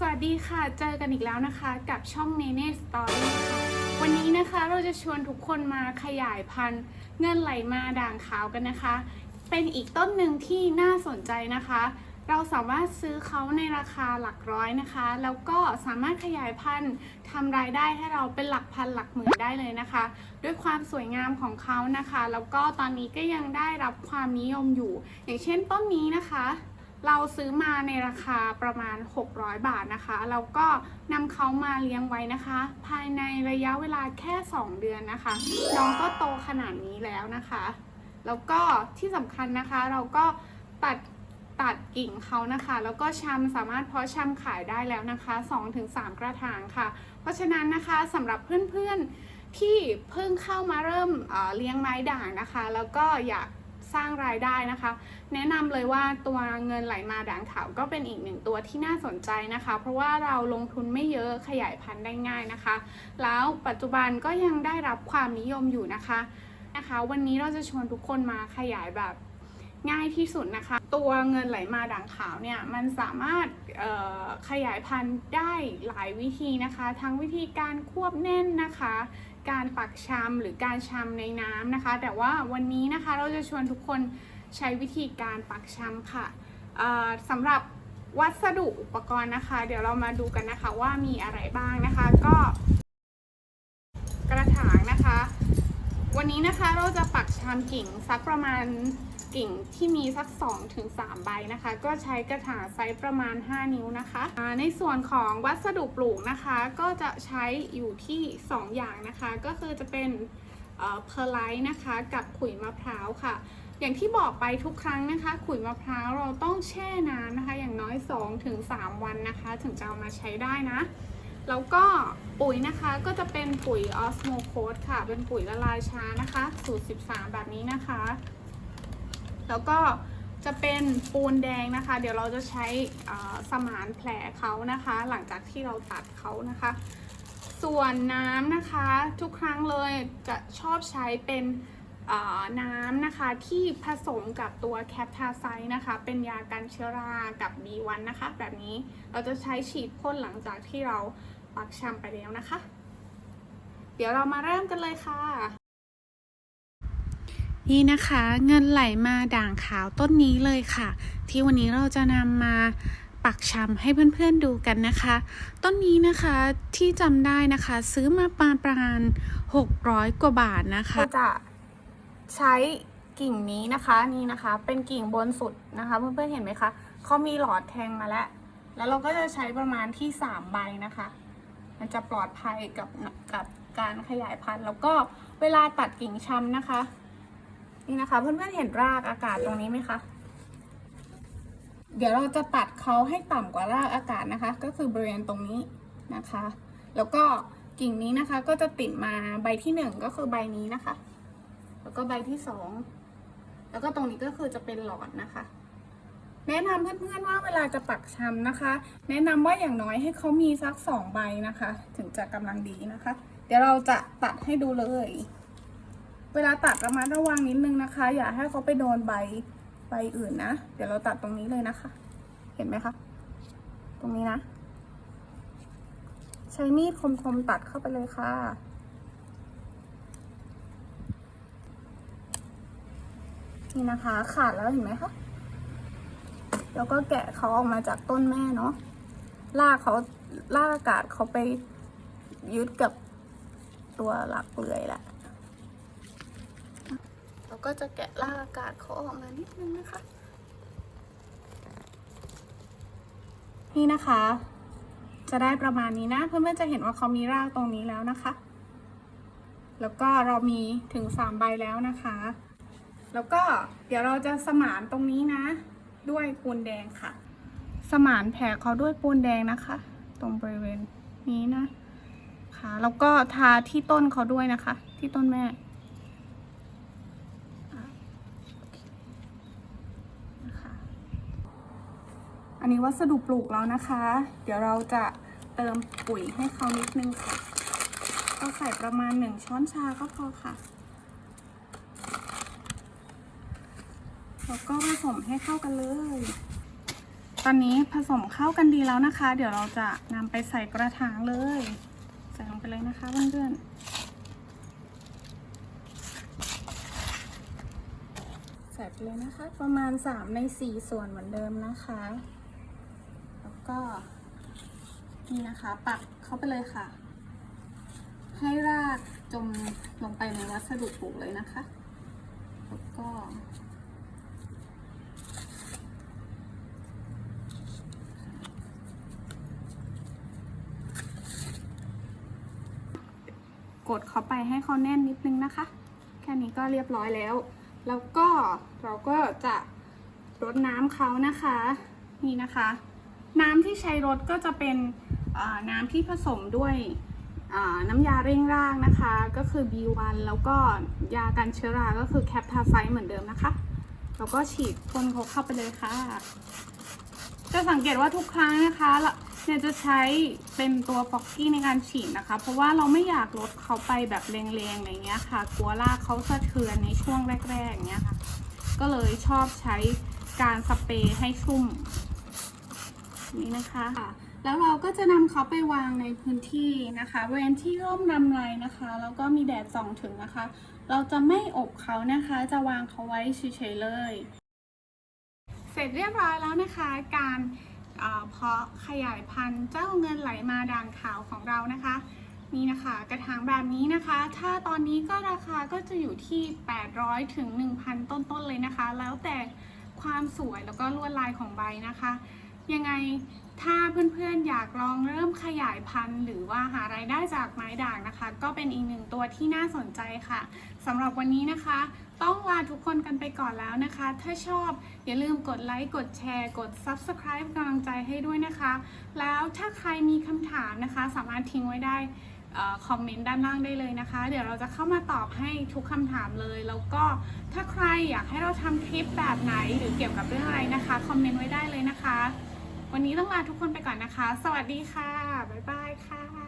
สวัสดีค่ะ เจอกันอีกแล้วนะคะกับช่องเนเน่สตอรี่ค่ะวันนี้นะคะเราจะชวนทุกคนมาขยายพันธุ์เงินไหลมาด่างขาวกันนะคะ เป็นอีกต้นหนึ่งที่น่าสนใจนะคะ เราสามารถซื้อเขาในราคาหลักร้อยนะคะ แล้วก็สามารถขยายพันธุ์ทำรายได้ให้เราเป็นหลักพันหลักหมื่นได้เลยนะคะ ด้วยความสวยงามของเขานะคะ แล้วก็ตอนนี้ก็ยังได้รับความนิยมอยู่ อย่างเช่นต้นนี้นะคะ เราซื้อมาในราคาประมาณ 600 บาทนะคะแล้วก็นำเขามาเลี้ยงไว้นะคะ ภายในระยะเวลาแค่ 2 เดือนนะคะ น้องก็โตขนาดนี้แล้วนะคะ แล้วก็ที่สำคัญนะคะเราก็ตัดตัดกิ่งเขานะคะ แล้วก็ชำสามารถเพาะชำขายได้แล้วนะคะ 2-3 กระถางค่ะ เพราะฉะนั้นนะคะสำหรับเพื่อนๆที่เพิ่งเข้ามาเริ่มเเลี้ยงไม้ด่างนะคะ แล้วก็อยาก สร้างรายได้นะคะ แนะนำเลยว่าตัวเงินไหลมาด่างขาวก็เป็นอีกหนึ่งตัวที่น่าสนใจนะคะ เพราะว่าเราลงทุนไม่เยอะขยายพันธุ์ได้ง่ายนะคะ แล้วปัจจุบันก็ยังได้รับความนิยมอยู่นะคะนะคะ วันนี้เราจะชวนทุกคนมาขยายแบบง่ายที่สุดนะคะ ตัวเงินไหลมาด่างขาวเนี่ยมันสามารถขยายพันธุ์ได้หลายวิธีนะคะ ทั้งวิธีการควบแน่นนะคะ การปักชำหรือการชำในน้ำนะคะ แต่ว่าวันนี้นะคะเราจะชวนทุกคนใช้วิธีการปักชำค่ะสำหรับวัสดุอุปกรณ์นะคะ เดี๋ยวเรามาดูกันนะคะว่ามีอะไรบ้างนะคะ ก็ กระถางนะคะ วันนี้นะคะเราจะปักชามกิ่งสักประมาณ กิ่งที่มีสัก2-3ถึง3ใบนะคะ ก็ใช้กระถางไซส์ประมาณ 5 นิ้วนะคะในส่วนของวัสดุปลูกนะคะ ก็จะใช้อยู่ที่ 2 อย่างนะคะ ก็คือจะเป็นเพอร์ไลท์นะคะ กับขุยมะพร้าวค่ะ อย่างที่บอกไปทุกครั้งนะคะ ขุยมะพร้าวเราต้องแช่น้ำนะคะ อย่างน้อย 2-3 วันนะคะ ถึงจะเอามาใช้ได้นะแล้วก็ปุ๋ยนะคะก็จะเป็นปุ๋ยออสโมโคสค่ะ เป็นปุ๋ยละลายช้านะคะ สูตร 13 แบบนี้นะคะ แล้วก็จะเป็นปูนแดงนะคะ เดี๋ยวเราจะใช้สมานแผลเขานะคะ หลังจากที่เราตัดเขานะคะ ส่วนน้ำนะคะทุกครั้งเลยจะชอบใช้เป็นน้ำนะคะที่ผสมกับตัวแคปทาไซด์นะคะ เป็นยากันเชื้อรากับ B1 นะคะ แบบนี้เราจะใช้ฉีดพ่นหลังจากที่เราปักชำไปแล้วนะคะ เดี๋ยวเรามาเริ่มกันเลยค่ะ นี่นะคะเงินไหลมาด่างขาวต้นนี้เลยค่ะ ที่วันนี้เราจะนำมาปักชำให้เพื่อนๆดูกันนะคะ ต้นนี้นะคะที่จำได้นะคะ ซื้อมาประมาณ600 กว่าบาทนะคะจะใช้กิ่งนี้นะคะนี่นะคะ เป็นกิ่งบนสุดนะคะ เพื่อนๆเห็นไหมคะเขามีหลอดแทงมาแล้ว แล้วเราก็จะใช้ประมาณที่3ใบนะคะ มันจะปลอดภัยกับกับการขยายพันธุ์ แล้วก็เวลาตัดกิ่งชำนะคะ นี่นะคะ เพื่อนๆเห็นรากอากาศตรงนี้ไหมคะ เดี๋ยวเราจะตัดเขาให้ต่ำกว่ารากอากาศนะคะ ก็คือบริเวณตรงนี้นะคะ แล้วก็กิ่งนี้นะคะก็จะติดมาใบที่หนึ่งก็คือใบนี้นะคะ แล้วก็ใบที่สองแล้วก็ตรงนี้ก็คือจะเป็นหลอดนะคะ แนะนำเพื่อนๆว่าเวลาจะปักชำนะคะ แนะนำว่าอย่างน้อยให้เขามีสักสองใบนะคะ ถึงจะกำลังดีนะคะ เดี๋ยวเราจะตัดให้ดูเลย เวลาตัดระมัดระวังนิดนึงนะคะ อย่าให้เขาไปโดนใบใบอื่นนะ เดี๋ยวเราตัดตรงนี้เลยนะคะ เห็นไหมคะ ตรงนี้นะ ใช้มีดคมๆตัดเข้าไปเลยค่ะนี่นะคะขาดแล้วเห็นไหมคะ แล้วก็แกะเขาออกมาจากต้นแม่เนาะลากเขาลากอากาศเขาไปยึดกับตัวหลักเปลือยแหละ ก็จะแกะลากอากาศเขาออกมานิดนึงนะคะ นี่นะคะ จะได้ประมาณนี้นะ เพื่อนๆจะเห็นว่าเขามีรากตรงนี้แล้วนะคะ แล้วก็เรามีถึงสามใบแล้วนะคะ แล้วก็เดี๋ยวเราจะสมานตรงนี้นะ ด้วยปูนแดงค่ะ สมานแผลเขาด้วยปูนแดงนะคะ ตรงบริเวณนี้นะค่ะแล้วก็ทาที่ต้นเขาด้วยนะคะ ที่ต้นแม่ นะคะ อันนี้วัสดุปลูกแล้วนะคะ เดี๋ยวเราจะเติมปุ๋ยให้เขานิดนึงค่ะ ก็ใส่ประมาณหนึ่งช้อนชาก็พอค่ะ แล้วก็ผสมให้เข้ากันเลย ตอนนี้ผสมเข้ากันดีแล้วนะคะ เดี๋ยวเราจะนำไปใส่กระถางเลย ใส่ลงไปเลยนะคะเพื่อนๆใส่ไปเลยนะคะ ประมาณ 3 ใน 4 ส่วนเหมือนเดิมนะคะ ก็นี่นะคะปักเข้าไปเลยค่ะ ให้รากจมลงไปในวัสดุปลูกเลยนะคะ แล้วก็กดเข้าไปให้เขาแน่นนิดนึงนะคะ แค่นี้ก็เรียบร้อยแล้ว แล้วก็เราก็จะรดน้ำเขานะคะ นี่นะคะ น้ำที่ใช้รดก็จะเป็นน้ำที่ผสมด้วยน้ำยาเร่งร่างนะคะ ก็คือ B1 แล้วก็ยากันเชื้อราก็คือแคปทาไซเหมือนเดิมนะคะ แล้วก็ฉีดพ่นเขาเข้าไปเลยค่ะ จะสังเกตว่าทุกครั้งนะคะละเนี่ยจะใช้เป็นตัวฟอกกี้ในการฉีดนะคะ เพราะว่าเราไม่อยากลดเขาไปแบบแรงๆอย่างเงี้ยค่ะ กลัวรากเขาสะเทือนในช่วงแรกๆอย่างเงี้ยค่ะ ก็เลยชอบใช้การสเปรย์ให้ชุ่ม นี่นะคะแล้วเราก็จะนำเขาไปวางในพื้นที่นะคะบริเวณที่ร่มรำไรนะคะแล้วก็มีแดดส่องถึงนะคะ เราจะไม่อบเขานะคะ จะวางเขาไว้เฉยๆเลย เสร็จเรียบร้อยแล้วนะคะ การเอ่อเพาะขยายพันธุ์เจ้าเงินไหลมาด่างขาวของเรานะคะนี่นะคะ กระถางแบบนี้นะคะ ถ้าตอนนี้ก็ราคาก็จะอยู่ที่ 800ถึง1,000 ต้นๆเลยนะคะ แล้วแต่ความสวยแล้วก็ลวดลายของใบนะคะ ยังไงถ้าเพื่อนๆอยากลองเริ่มขยายพันธุ์ หรือว่าหารายได้จากไม้ด่างนะคะ ก็เป็นอีกหนึ่งตัวที่น่าสนใจค่ะสำหรับวันนี้นะคะ ต้องลาทุกคนกันไปก่อนแล้วนะคะ ถ้าชอบอย่าลืมกดไลค์กดแชร์ กด Subscribe กำลังใจให้ด้วยนะคะ แล้วถ้าใครมีคำถามนะคะ สามารถทิ้งไว้ได้คอมเมนต์ด้านล่างได้เลยนะคะ เดี๋ยวเราจะเข้ามาตอบให้ทุกคำถามเลย แล้วก็ถ้าใครอยากให้เราทำคลิปแบบไหน หรือเกี่ยวกับเรื่องอะไรนะคะ คอมเมนต์ไว้ได้เลยนะคะ วันนี้ต้องลาทุกคนไปก่อนนะคะ สวัสดีค่ะ บ๊ายบายค่ะ